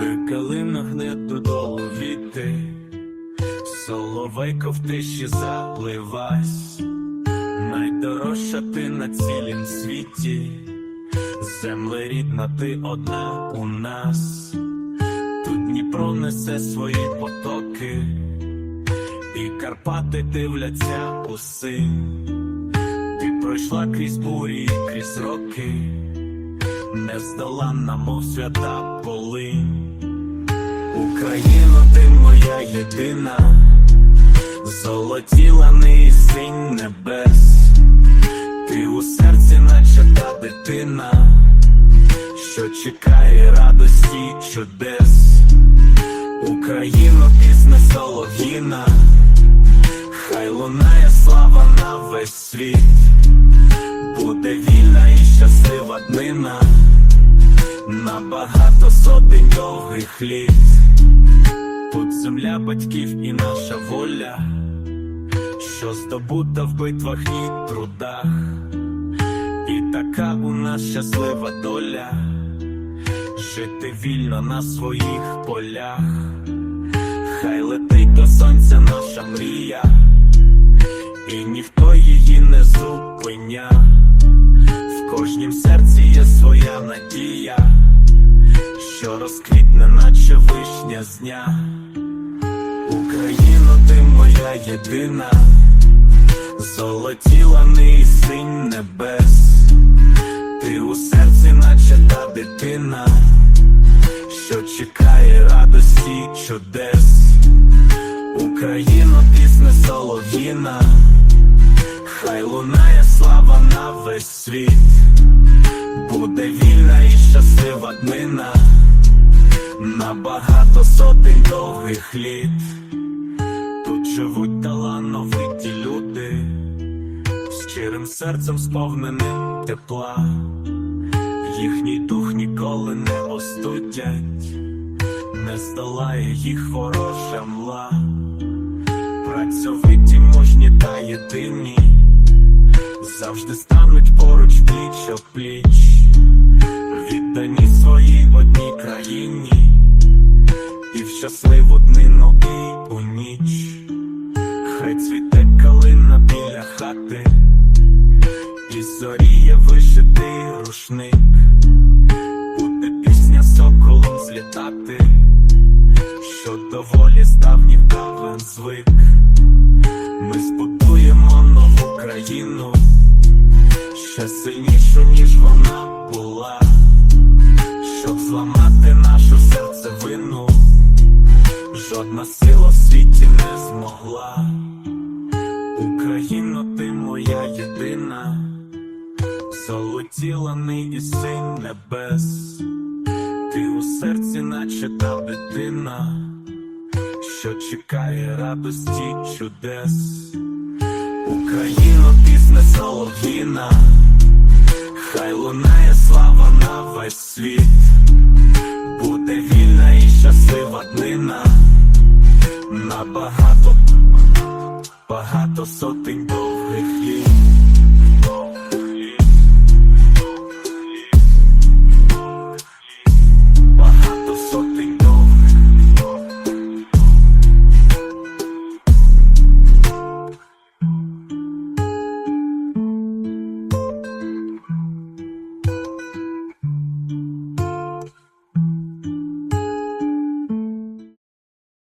на калинах не додолу війти, соловейко в тиші запливась, найдорожча ти на цілім світі, землерідна ти одна у нас, тут Дніпро несе свої потоки, і Карпати дивляться уси, ти пройшла крізь бурі, крізь роки нездоланна, мов свята полинь. Україно, ти моя єдина, золоті лани і синь небес, ти у серці, наче та дитина, що чекає радості чудес, Україно, пісне солов'їна, хай лунає слава на весь світ, буде вільна і щаслива днина довгих літ. Тут земля батьків і наша воля, що здобута в битвах і трудах, і така у нас щаслива доля, жити вільно на своїх полях, хай летить до сонця наша мрія, і ніхто її не зупиня. В кожнім серці є своя надія, що розквітне, наче вишня з дня. Україно, ти моя єдина, золоті лани і синь небес, ти у серці, наче та дитина, що чекає радості чудес. Україно, пісне солов'їна, хай лунає слава на весь світ, буде вільна щаслива днина. На багато сотень довгих літ. Тут живуть талановиті люди, з щирим серцем сповненим тепла, їхній дух ніколи не остудять, не здолає їх ворожа мла, працьовиті, мужні та єдині, завжди стануть поруч пліч пліч, віддані своїй одній країні, і в щасливу днину і у ніч, хай цвіте калина біля хати, і зоріє вишитий рушник, буде пісня соколом злітати, нову країну, ще сильнішу, ніж вона була, щоб зламати нашу серцевину, жодна сила в світі не змогла. Україно, ти моя єдина, золоті лани і синь небес, ти у серці, наче та дитина що чекає радості чудес. Україно, пісне солов'їна, хай лунає слава на весь світ, буде вільна і щаслива днина, на багато, багато доларів.